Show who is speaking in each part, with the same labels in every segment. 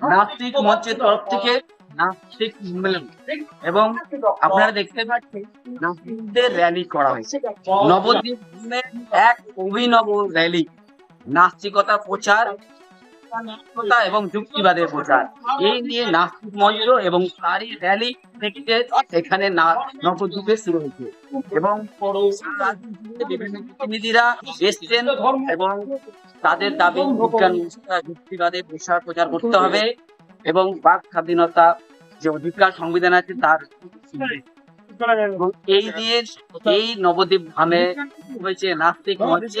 Speaker 1: নাস্তিক মঞ্চের তরফ থেকে নাস্তিক সম্মেলন। এবং আপনারা দেখতে পাচ্ছেন নাস্তিকদের র্যালি করা হয়েছে। নবদ্বীপ এক অভিনব র্যালি নাস্তিকতা প্রচার এবং যুক্তিবাদের প্রচার। এই নিয়ে নাস্তিক মঞ্চ এবং তারই র্যালি এখানে শুরু হয়েছে। এবং প্রতিনিধিরা এসছেন এবং তাদের দাবি, বিজ্ঞান যুক্তিবাদের প্রসার প্রচার করতে হবে এবং বাক স্বাধীনতা যে অধিকার সংবিধান আছে, তার এই দিয়ে এই নবদ্বীপ ধামে হয়েছে নাস্তিক নাস্তিক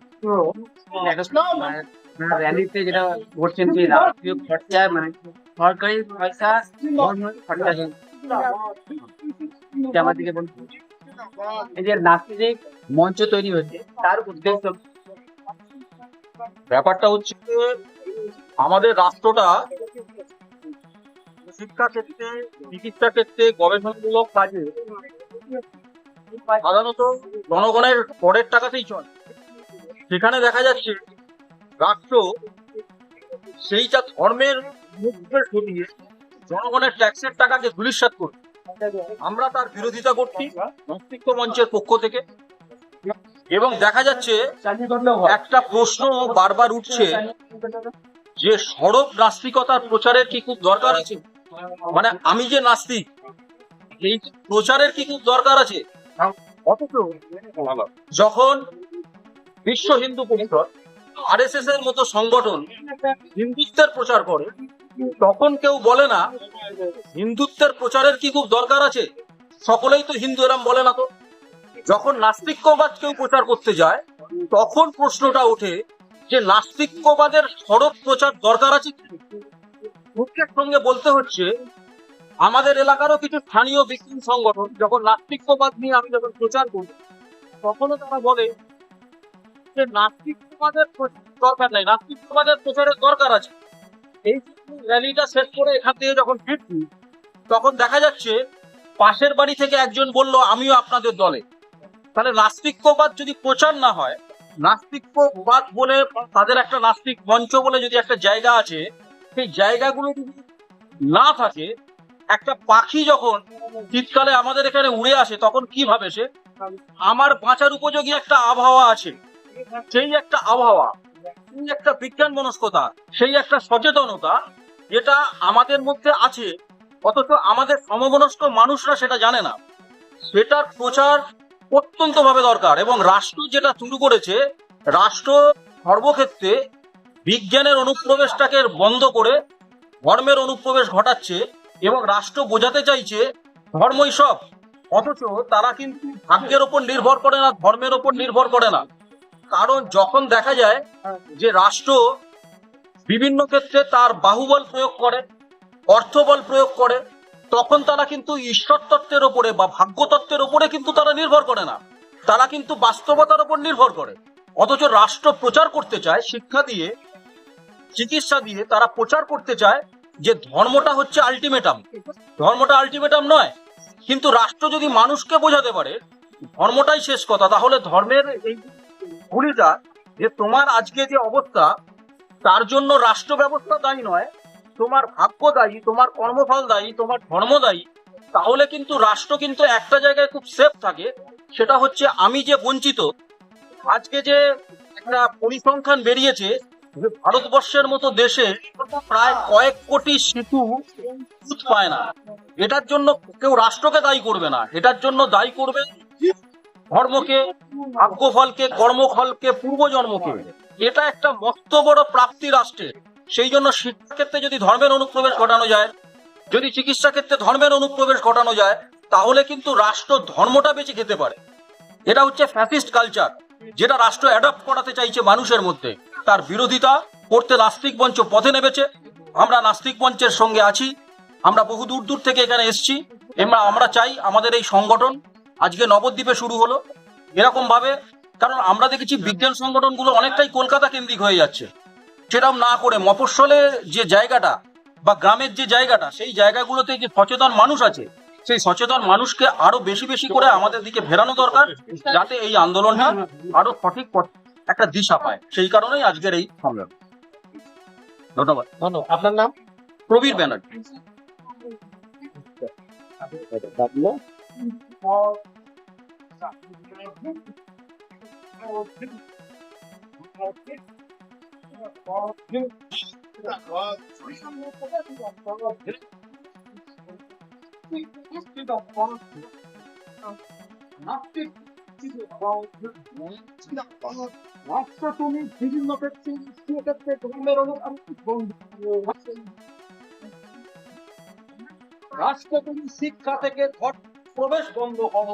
Speaker 1: মানে র্যালিতে যেটা করছেন যে রাষ্ট্রীয় খরচা মানে সরকারি পয়সা খরচা আমার দিকে বলুন। এই যে নাস্তিক মঞ্চ তৈরি হয়েছে তার উদ্দেশ্য
Speaker 2: ব্যাপারটা হচ্ছে আমাদের রাষ্ট্রটা শিক্ষা ক্ষেত্রে চিকিৎসা ক্ষেত্রে গবেষণামূলক কাজে সাধারণত জনগণের পরের টাকাতেই চলে। সেখানে দেখা যাচ্ছে রাষ্ট্র সেইটা ধর্মের মুখে সরিয়ে জনগণের ট্যাক্সের টাকাকে ধুলিস্বাত করে আমরা তার বিরোধিতা করছি নাস্তিক্য মঞ্চের পক্ষ থেকে। এবং দেখা যাচ্ছে একটা প্রশ্ন বারবার উঠছে যে সড়ক নাস্তিকতার প্রচারের কি খুব দরকার আছে? মানে আমি যে নাস্তিক প্রচারের কি খুব দরকার আছে? যখন বিশ্ব হিন্দু পরিষদ আরএসএস এর মতো সংগঠন হিন্দুত্বের প্রচার করে। তখন কেউ বলে না, হিন্দুত্বের প্রচারের কি খুব দরকার আছে? সকলেই তো হিন্দু এরম বলে না তো। যখন নাস্তিক্যবাদ কেউ প্রচার করতে যায়, তখন প্রশ্নটা ওঠে যে নাস্তিক্যবাদের সড়ক প্রচার দরকার আছে? দুঃখের সঙ্গে বলতে হচ্ছে, আমাদের এলাকারও কিছু স্থানীয় বিজ্ঞান সংগঠন যখন নাস্তিক্যবাদ নিয়ে আমি যখন প্রচার করি, তখনও তারা বলে যে নাস্তিক্যবাদের প্রচার দরকার নাই নাস্তিক্যবাদের প্রচারের দরকার আছে। এই র্যালিটা শেষ করে এখান থেকে যখন ফিরছি, তখন দেখা যাচ্ছে পাশের বাড়ি থেকে একজন বলল, আমিও আপনাদের দলে। তাহলে নাস্তিক্যবাদ যদি প্রচার না হয় নাস্তিক্যবাদ বলে তাদের একটা নাস্তিক মঞ্চ বলে যদি একটা জায়গা আছে, সেই জায়গাগুলো যদি না থাকে, একটা পাখি যখন শীতকালে আমাদের এখানে উড়ে আসে, তখন কি ভাবে সে? আমার বাঁচার উপযোগী একটা আবহাওয়া আছে। সেই একটা আবহাওয়া, সেই একটা বিজ্ঞান মনস্কতা, সেই একটা সচেতনতা যেটা আমাদের মধ্যে আছে, অথচ আমাদের সমমনস্ক মানুষরা সেটা জানে না। সেটার প্রচার অত্যন্ত ভাবে দরকার এবং রাষ্ট্র যেটা শুরু করেছে, রাষ্ট্র সর্বক্ষেত্রে বিজ্ঞানের অনুপ্রবেশটাকে বন্ধ করে ধর্মের অনুপ্রবেশ ঘটাচ্ছে এবং রাষ্ট্র বোঝাতে চাইছে, ধর্মই সব। অথচ তারা কিন্তু ভাগ্যের ওপর নির্ভর করে না, ধর্মের ওপর নির্ভর করে না। কারণ যখন দেখা যায় যে রাষ্ট্র বিভিন্ন ক্ষেত্রে তার বাহুবল প্রয়োগ করে অর্থবল প্রয়োগ করে তখন তারা কিন্তু ঈশ্বর তত্ত্বের ওপরে বা ভাগ্য তত্ত্বের ওপরে কিন্তু তারা নির্ভর করে না। তারা কিন্তু বাস্তবতার উপর নির্ভর করে। অথচ রাষ্ট্র প্রচার করতে চায় শিক্ষা দিয়ে চিকিৎসা দিয়ে তারা প্রচার করতে চায় যে ধর্মটা হচ্ছে আলটিমেটাম ধর্মটা আলটিমেটাম নয়। কিন্তু রাষ্ট্র যদি মানুষকে বোঝাতে পারে ধর্মটাই শেষ কথা। তাহলে ধর্মের এই ভুলিটা যে তোমার আজকে যে অবস্থা, তার জন্য রাষ্ট্র ব্যবস্থা দায়ী নয়, তোমার ভাগ্য দায়ী, তোমার কর্মফল দায়ী, তোমার ধর্ম দায়ী, তাহলে কিন্তু রাষ্ট্র কিন্তু একটা জায়গায় খুব সেফ থাকে, সেটা হচ্ছে আমি যে বঞ্চিত, আজকে যে একটা পরিসংখ্যান বেরিয়েছে যে ভারতবর্ষের মতো দেশে প্রায় কয়েক কোটি শিশু পায় না, এটার জন্য কেউ রাষ্ট্রকে দায়ী করবে না, এটার জন্য দায়ী করবে ধর্মকে, ভাগ্যফলকে, কর্মফলকে, পূর্বজন্মকে। এটা একটা মস্ত বড় প্রাপ্তি রাষ্ট্রের সেই জন্য শিক্ষা ক্ষেত্রে যদি ধর্মের অনুপ্রবেশ ঘটানো যায়, যদি চিকিৎসা ক্ষেত্রে ধর্মের অনুপ্রবেশ ঘটানো যায়, তাহলে কিন্তু রাষ্ট্র ধর্মটা বেঁচে খেতে পারে। এটা হচ্ছে ফ্যাসিস্ট কালচার, যেটা রাষ্ট্র অ্যাডপ্ট করাতে চাইছে মানুষের মধ্যে। তার বিরোধিতা করতে নাস্তিক মঞ্চ পথে নেমেছে। আমরা নাস্তিক মঞ্চের সঙ্গে আছি। আমরা বহু দূর দূর থেকে এখানে এসেছি। আমরা চাই আমাদের এই সংগঠন আজকে নবদ্বীপে শুরু হলো। এরকম ভাবে কারণ আমরা দেখেছি বিজ্ঞান সংগঠনগুলো অনেকটাই কলকাতা কেন্দ্রিক হয়ে যাচ্ছে। সেরকম না করে মফস্বলে যে জায়গাটা বা গ্রামের যে জায়গাটা সেই জায়গাগুলোতে যে সচেতন মানুষ আছে সেই সচেতন মানুষকে আরও বেশি বেশি করে আমাদের দিকে ফেরানো দরকার যাতে এই আন্দোলনটা আরও সঠিক পথ- একটা দিশা পায়। সেই কারণেই আজকের এই সম্মেলন। ধন্যবাদ।
Speaker 3: ধন্যবাদ। আপনার নাম?
Speaker 2: প্রবীর ব্যানার্জি।
Speaker 3: তুমি বিভিন্ন ক্ষেত্রে রাষ্ট্র তুমি শিক্ষা থেকে প্রবেশ বন্ধ করো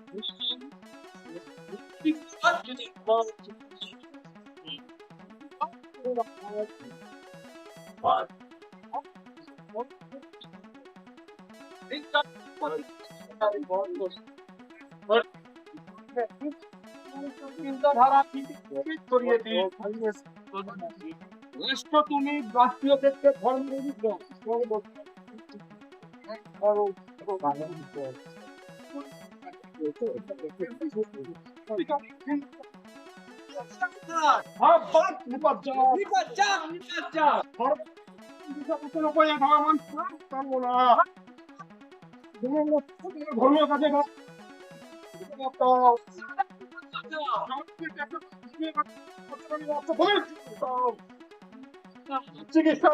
Speaker 3: বন্ধ করো নাস্তিক চিন্তাধারা করিয়ে দিই রাষ্ট্র তুমি রাষ্ট্রীয় ক্ষেত্রে ধর্মের ধর্মীয় কাজে চিকিৎসা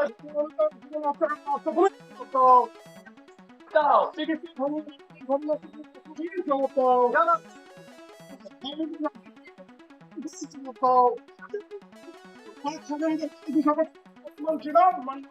Speaker 3: চিকিৎসা Shut up, man.